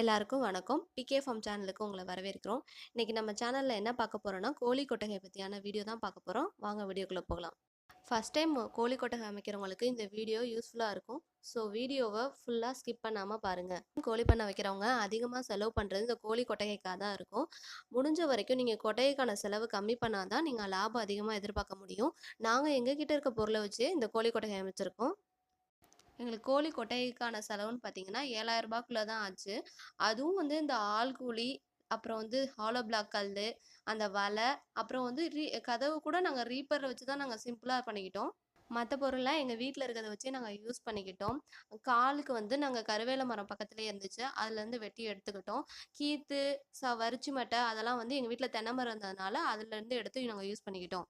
எல்லாருக்கும் வணக்கம். PK form சேனலுக்கு உங்களை வரவேற்கிறோம். இன்றைக்கி நம்ம சேனலில் என்ன பார்க்க போகிறோன்னா கோழி கொட்டகை பற்றியான வீடியோ தான் பார்க்க போகிறோம் வாங்க வீடியோக்குள்ளே போகலாம். ஃபஸ்ட் டைம் கோழி கொட்டகை அமைக்கிறவங்களுக்கு இந்த வீடியோ யூஸ்ஃபுல்லாக இருக்கும். ஸோ வீடியோவை ஃபுல்லாக ஸ்கிப் பண்ணாமல் பாருங்கள் கோழி பண்ண வைக்கிறவங்க அதிகமாக செலவு பண்ணுறது இந்த கோழி கொட்டகைக்காக தான் இருக்கும். முடிஞ்ச வரைக்கும் நீங்கள் கொட்டகைக்கான செலவு கம்மி பண்ணால் தான் நீங்கள் லாபம் அதிகமாக எதிர்பார்க்க முடியும். நாங்கள் எங்ககிட்ட இருக்க பொருளை வச்சு இந்த கோழி கொட்டகை அமைச்சிருக்கோம். எங்களுக்கு கோழி கொட்டைக்கான செலவுன்னு பார்த்தீங்கன்னா ஏழாயிரம் ரூபாய்க்குள்ள தான் ஆச்சு. அதுவும் வந்து இந்த ஆள் கூலி அப்புறம் வந்து ஹாலோ பிளாக் கல் அந்த வலை அப்புறம் வந்து ரீ கதவு கூட நாங்கள் ரீப்பரை வச்சு தான் நாங்கள் சிம்பிளாக பண்ணிக்கிட்டோம். மற்ற பொருள்லாம் எங்கள் வீட்டில் இருக்கிறத வச்சு நாங்கள் யூஸ் பண்ணிக்கிட்டோம். காலுக்கு வந்து நாங்கள் கருவேல மரம் பக்கத்துலேயே இருந்துச்சு. அதுலேருந்து வெட்டி எடுத்துக்கிட்டோம். கீத்து ச வரிச்சி மட்டை அதெல்லாம் வந்து எங்கள் வீட்டில் தென்னை மரம் இருந்ததுனால அதுலேருந்து எடுத்து நாங்கள் யூஸ் பண்ணிக்கிட்டோம்.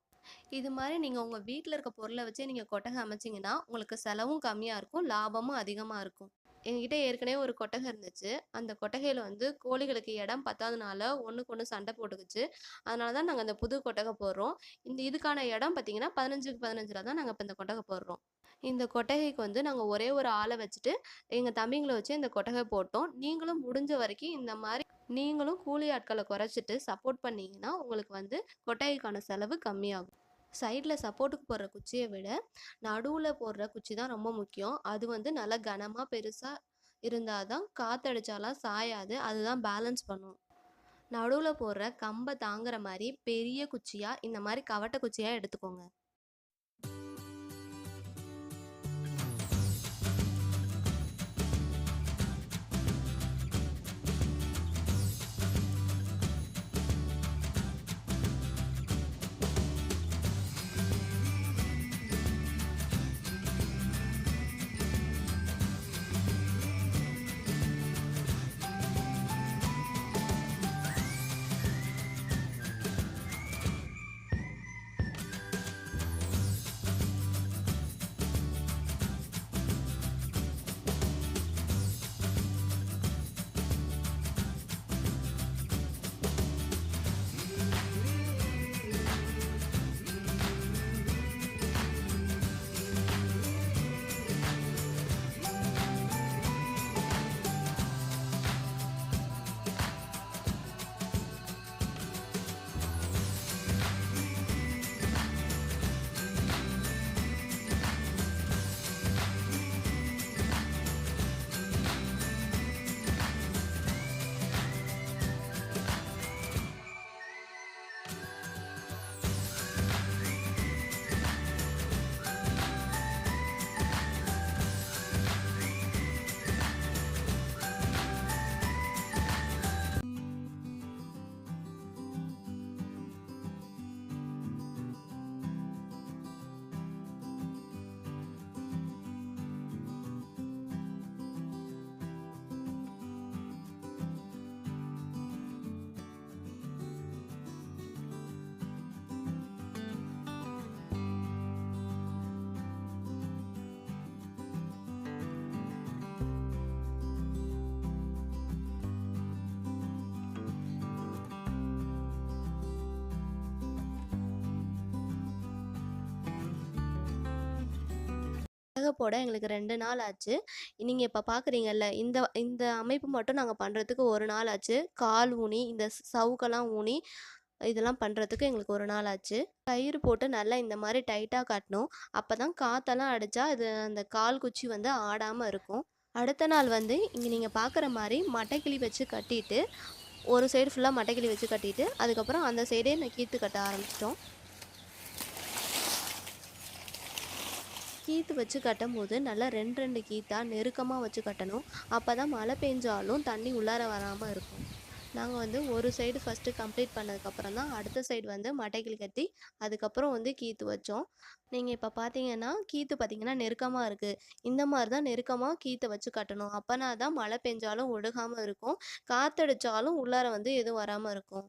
இது மாதிரி நீங்கள் உங்கள் வீட்டில் இருக்க பொருளை வச்சே நீங்கள் கொட்டகை அமைச்சிங்கன்னா உங்களுக்கு செலவும் கம்மியாக இருக்கும் லாபமும் அதிகமாக இருக்கும். எங்ககிட்ட ஏற்கனவே ஒரு கொட்டகை இருந்துச்சு. அந்த கொட்டகையில் வந்து கோழிகளுக்கு இடம் பத்தாதனால ஒன்றுக்கு ஒன்று சண்டை போட்டுக்குச்சு. அதனால தான் நாங்கள் அந்த புது கொட்டகை போடுறோம். இந்த இதுக்கான இடம் பார்த்தீங்கன்னா பதினஞ்சுக்கு பதினஞ்சில் தான் நாங்கள் இப்போ இந்த கொட்டகை போடுறோம். இந்த கொட்டகைக்கு வந்து நாங்கள் ஒரே ஒரு ஆளை வச்சுட்டு எங்கள் தம்பிங்களை வச்சு இந்த கொட்டகை போட்டோம். நீங்களும் முடிஞ்ச வரைக்கும் இந்த மாதிரி நீங்களும் கூலி ஆட்களை குறைச்சிட்டு சப்போர்ட் பண்ணீங்கன்னா உங்களுக்கு வந்து கொட்டாய்க்கான செலவு கம்மியாகும். சைடில் சப்போர்ட்டுக்கு போடுற குச்சியை விட நடுவில் போடுற குச்சி தான் ரொம்ப முக்கியம். அது வந்து நல்லா கனமாக பெருசாக இருந்தால் தான் காற்றடிச்சாலாம் சாயாது அதுதான் பேலன்ஸ் பண்ணும். நடுவில் போடுற கம்பை தாங்குற மாதிரி பெரிய குச்சியாக இந்த மாதிரி கவட்டை குச்சியாக எடுத்துக்கோங்க. கொட்டகை போட எங்களுக்கு ரெண்டு நாள் ஆச்சு. நீங்கள் இப்போ பார்க்குறீங்கல்ல இந்த இந்த அமைப்பு மட்டும் நாங்கள் பண்ணுறதுக்கு ஒரு நாள் ஆச்சு. கால் ஊனி இந்த சவுக்கெல்லாம் ஊனி இதெல்லாம் பண்ணுறதுக்கு எங்களுக்கு ஒரு நாள் ஆச்சு. கயிறு போட்டு நல்லா இந்த மாதிரி டைட்டாக காட்டணும். அப்போ தான் காற்றெல்லாம் அடித்தா இது அந்த கால் குச்சி வந்து ஆடாமல் இருக்கும். அடுத்த நாள் வந்து இங்கே நீங்கள் பார்க்குற மாதிரி மட்டைக்கிளி வச்சு கட்டிட்டு ஒரு சைடு ஃபுல்லாக மட்டைக்கிளி வச்சு கட்டிட்டு அதுக்கப்புறம் அந்த சைடே நான் கீத்து கட்ட ஆரம்பிச்சிட்டோம். கீத்து வச்சு கட்டும்போது நல்லா ரெண்டு ரெண்டு கீத்தாக நெருக்கமாக வச்சு கட்டணும். அப்போ தான் மழை பெஞ்சாலும் தண்ணி உள்ளார வராமல் இருக்கும். நாங்கள் வந்து ஒரு சைடு ஃபஸ்ட்டு கம்ப்ளீட் பண்ணதுக்கப்புறம் தான் அடுத்த சைடு வந்து மட்டைகள் கட்டி அதுக்கப்புறம் வந்து கீத்து வச்சோம். நீங்கள் இப்போ பார்த்தீங்கன்னா கீத்து பார்த்தீங்கன்னா நெருக்கமாக இருக்குது இந்த மாதிரி தான் நெருக்கமாக கீத்தை வச்சு கட்டணும். அப்போனா தான் மழை பெஞ்சாலும் ஒழுகாமல் இருக்கும். காற்றடிச்சாலும் உள்ளார வந்து எதுவும் வராமல் இருக்கும்.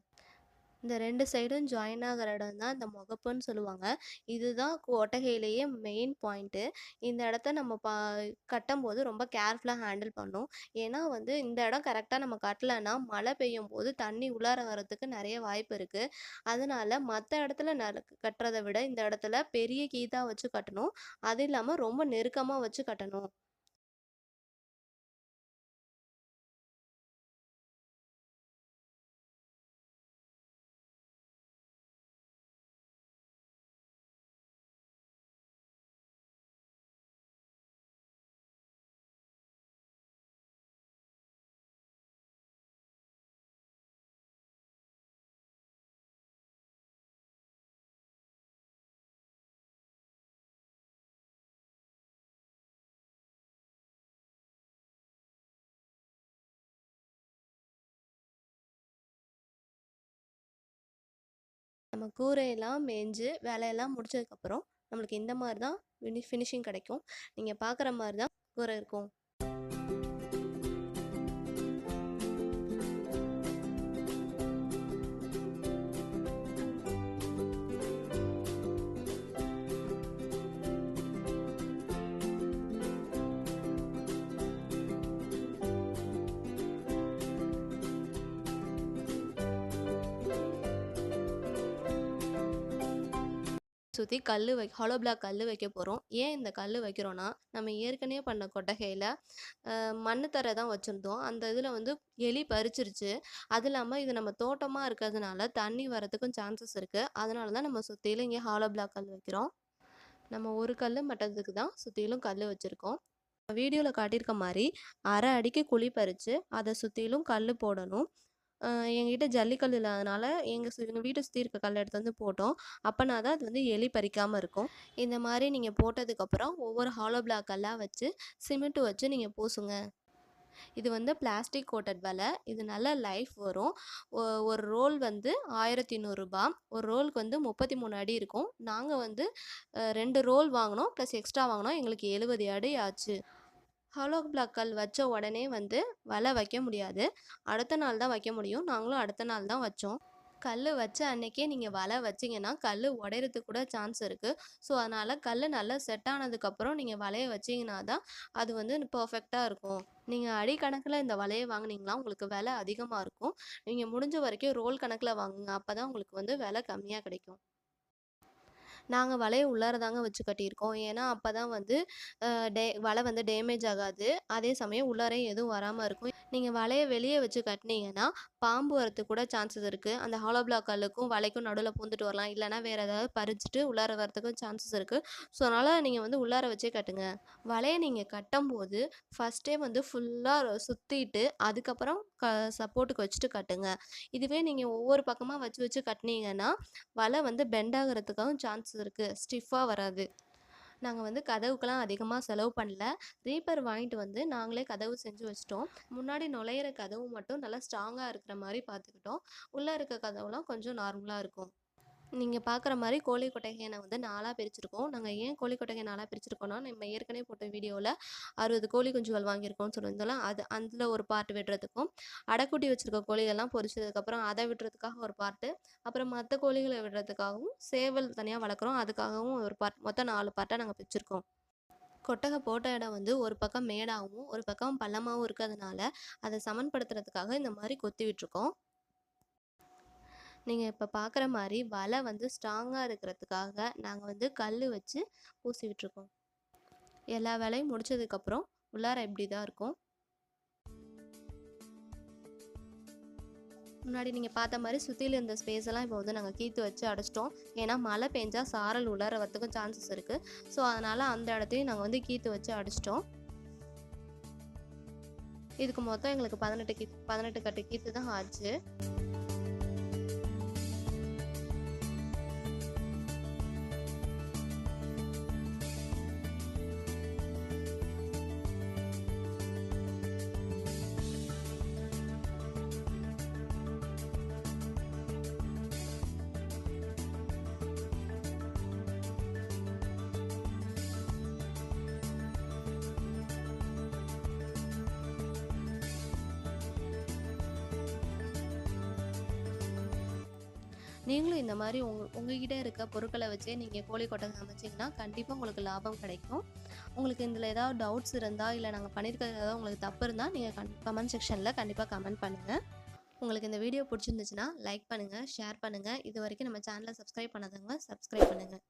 இந்த ரெண்டு சைடும் ஜாயின் ஆகிற இடம் தான் இந்த முகப்புன்னு சொல்லுவாங்க. இதுதான் கொட்டகையிலேயே மெயின் பாயிண்ட்டு இந்த இடத்த நம்ம பா கட்டும்போது ரொம்ப கேர்ஃபுல்லாக ஹேண்டில் பண்ணணும் ஏன்னா வந்து இந்த இடம் கரெக்டாக நம்ம கட்டலைன்னா மழை பெய்யும் போது தண்ணி உள்ளார வரதுக்கு நிறைய வாய்ப்பு இருக்குது அதனால மற்ற இடத்துல ந கட்டுறதை விட இந்த இடத்துல பெரிய கீதாக வச்சு கட்டணும். அது இல்லாமல் ரொம்ப நெருக்கமாக வச்சு கட்டணும். நம்ம கூரையெல்லாம் மேய்ஞ்சு வேலையெல்லாம் முடிச்சதுக்கப்புறம் நம்மளுக்கு இந்த மாதிரி தான் ஃபினி ஃபினிஷிங் கிடைக்கும். நீங்கள் பார்க்குற மாதிரி தான் கூரை இருக்கும். சுற்றி கல் வை ஹாலோ பிளாக் கல் வைக்க போகிறோம் ஏன் இந்த கல் வைக்கிறோன்னா நம்ம ஏற்கனவே பண்ண கொட்டகையில் மண் தரை தான் வச்சுருந்தோம். அந்த இதில் வந்து எலி பறிச்சிருச்சு. அது இல்லாமல் இது நம்ம தோட்டமாக இருக்கிறதுனால தண்ணி வரதுக்கும் சான்சஸ் இருக்குது அதனால தான் நம்ம சுற்றிலும் இங்கே ஹாலோ பிளாக் கல் வைக்கிறோம். நம்ம ஒரு கல் மட்டத்துக்கு தான் சுற்றிலும் கல் வச்சுருக்கோம். வீடியோவில் காட்டியிருக்க மாதிரி அரை அடிக்கு குழி பறித்து அதை சுற்றிலும் கல் போடணும். எங்கிட்ட ஜல்லிக்கல் இல்லாதனால எங்கள் எங்கள் வீட்டை சுற்றி இருக்க கல் எடுத்து வந்து போட்டோம். அப்போனா தான் அது வந்து எலி பறிக்காமல் இருக்கும். இந்த மாதிரி நீங்கள் போட்டதுக்கப்புறம் ஒவ்வொரு ஹாலோ பிளாக் கல்லாக வச்சு சிமெண்ட் வச்சு நீங்கள் பூசுங்க. இது வந்து பிளாஸ்டிக் கோட்டட் வலை. இது நல்ல லைஃப் வரும். ஒரு ரோல் வந்து ஆயிரத்தி நூறுரூபா ஒரு ரோலுக்கு வந்து முப்பத்தி மூணு அடி இருக்கும். நாங்கள் வந்து ரெண்டு ரோல் வாங்கினோம். ப்ளஸ் எக்ஸ்ட்ரா வாங்கினோம். எங்களுக்கு எழுபது அடி ஆச்சு. ஹாலோ பிளாக்கள் வச்ச உடனே வந்து வலை வைக்க முடியாது. அடுத்த நாள் தான் வைக்க முடியும். நாங்களும் அடுத்த நாள் தான் வச்சோம். கல் வச்ச அன்னைக்கே நீங்கள் வலை வச்சிங்கன்னா கல் உடையறதுக்கு கூட சான்ஸ் இருக்குது ஸோ அதனால் கல் நல்லா செட் ஆனதுக்கப்புறம் நீங்கள் வலையை வச்சிங்கன்னா தான் அது வந்து பர்ஃபெக்டாக இருக்கும். நீங்கள் அடிக்கணக்கில் இந்த வலையை வாங்குனீங்கன்னா உங்களுக்கு விலை அதிகமாக இருக்கும். நீங்கள் முடிஞ்ச வரைக்கும் ரோல் கணக்கில் வாங்குங்க. அப்போ தான் உங்களுக்கு வந்து விலை கம்மியாக கிடைக்கும். நாங்கள் வலையை உள்ளார தாங்க வச்சு கட்டியிருக்கோம். ஏன்னா அப்போ தான் வந்து டே வலை வந்து டேமேஜ் ஆகாது. அதே சமயம் உள்ளாரையும் எதுவும் வராமல் இருக்கும். நீங்கள் வலையை வெளியே வச்சு கட்டினீங்கன்னா பாம்பு வரத்துக்கு கூட சான்சஸ் இருக்குது அந்த ஹாலோ பிளாக் கல்லுக்கும் வலைக்கும் நடுவில் பூந்துட்டு வரலாம். இல்லைன்னா வேறு ஏதாவது பறிச்சுட்டு உள்ளார வரத்துக்கும் சான்சஸ் இருக்குது ஸோ அதனால் நீங்கள் வந்து உள்ளார வச்சே கட்டுங்க. வலையை நீங்கள் கட்டும்போது ஃபஸ்ட்டே வந்து ஃபுல்லாக சுற்றிட்டு அதுக்கப்புறம் க சப்போர்ட்டுக்கு வச்சுட்டு கட்டுங்க. இதுவே நீங்கள் ஒவ்வொரு பக்கமாக வச்சு வச்சு கட்டினீங்கன்னா வலை வந்து பெண்ட் ஆகிறதுக்காகவும் சான்சஸ் இருக்குது ஸ்டிஃபாக வராது. நாங்கள் வந்து கதவுக்கெல்லாம் அதிகமாக செலவு பண்ணல. ரீப்பர் வாங்கிட்டு வந்து நாங்களே கதவு செஞ்சு வச்சிட்டோம். முன்னாடி நுழையிற கதவு மட்டும் நல்லா ஸ்ட்ராங்காக இருக்கிற மாதிரி பார்த்துக்கிட்டோம். உள்ளே இருக்க கதவுலாம் கொஞ்சம் நார்மலாக இருக்கும். நீங்கள் பார்க்குற மாதிரி கோழி கொட்டகையை வந்து நாலாக பிரிச்சிருக்கோம். நாங்கள் ஏன் கோழி கொட்டகையை நாலாக பிரிச்சிருக்கோம்னா நம்ம ஏற்கனவே போட்ட வீடியோவில் அறுபது கோழி குஞ்சுகள் வாங்கியிருக்கோம்னு சொல்லியிருந்தோம்ல அது அதில் ஒரு பார்ட் விடுறதுக்கும் அடைக்குட்டி வச்சுருக்க கோழிகள்லாம் பொரிச்சதுக்கப்புறம் அதை விடுறதுக்காக ஒரு பார்ட்டு அப்புறம் மற்ற கோழிகளை விடுறதுக்காகவும் சேவல் தனியாக வளர்க்குறோம். அதுக்காகவும் ஒரு பார்ட் மொத்தம் நாலு பார்ட்டாக நாங்கள் பிரிச்சிருக்கோம். கொட்டகை போட்ட இடம் வந்து ஒரு பக்கம் மேடாகவும் ஒரு பக்கம் பள்ளமாகவும் இருக்கிறதுனால அதை சமன்படுத்துறதுக்காக இந்த மாதிரி கொத்தி விட்டுருக்கோம். நீங்கள் இப்போ பார்க்குற மாதிரி வலை வந்து ஸ்ட்ராங்காக இருக்கிறதுக்காக நாங்கள் வந்து கல் வச்சு பூசி விட்டுருக்கோம். எல்லா வேலையும் முடிச்சதுக்கப்புறம் உள்ளார இப்படி தான் இருக்கும். முன்னாடி நீங்கள் பார்த்த மாதிரி சுற்றியில் இருந்த ஸ்பேஸ் எல்லாம் இப்போ வந்து நாங்கள் கீத்து வச்சு அடைச்சிட்டோம். ஏன்னா மழை பெஞ்சால் சாரல் உள்ளார வரத்துக்கும் சான்சஸ் இருக்குது ஸோ அதனால் அந்த இடத்தையும் நாங்கள் வந்து கீத்து வச்சு அடைச்சிட்டோம். இதுக்கு மொத்தம் எங்களுக்கு பதினெட்டு கீ பதினெட்டு கட்டு கீத்து தான் ஆச்சு. நீங்களும் இந்த மாதிரி உங்க உங்ககிட்ட இருக்க பொருட்களை வச்சே நீங்கள் கோழி கொட்டகை அமைச்சிங்கன்னா கண்டிப்பாக உங்களுக்கு லாபம் கிடைக்கும். உங்களுக்கு இதில் ஏதாவது டவுட்ஸ் இருந்தால் இல்லை நாங்கள் பண்ணியிருக்கிறது ஏதாவது உங்களுக்கு தப்பு இருந்தால் நீங்கள் கமெண்ட் செக்ஷனில் கண்டிப்பாக கமெண்ட் பண்ணுங்கள் உங்களுக்கு இந்த வீடியோ பிடிச்சிருந்துச்சுன்னா லைக் பண்ணுங்கள் ஷேர் பண்ணுங்கள் இது வரைக்கும் நம்ம சேனலை சப்ஸ்கிரைப் பண்ணாதவங்க சப்ஸ்கிரைப் பண்ணுங்கள்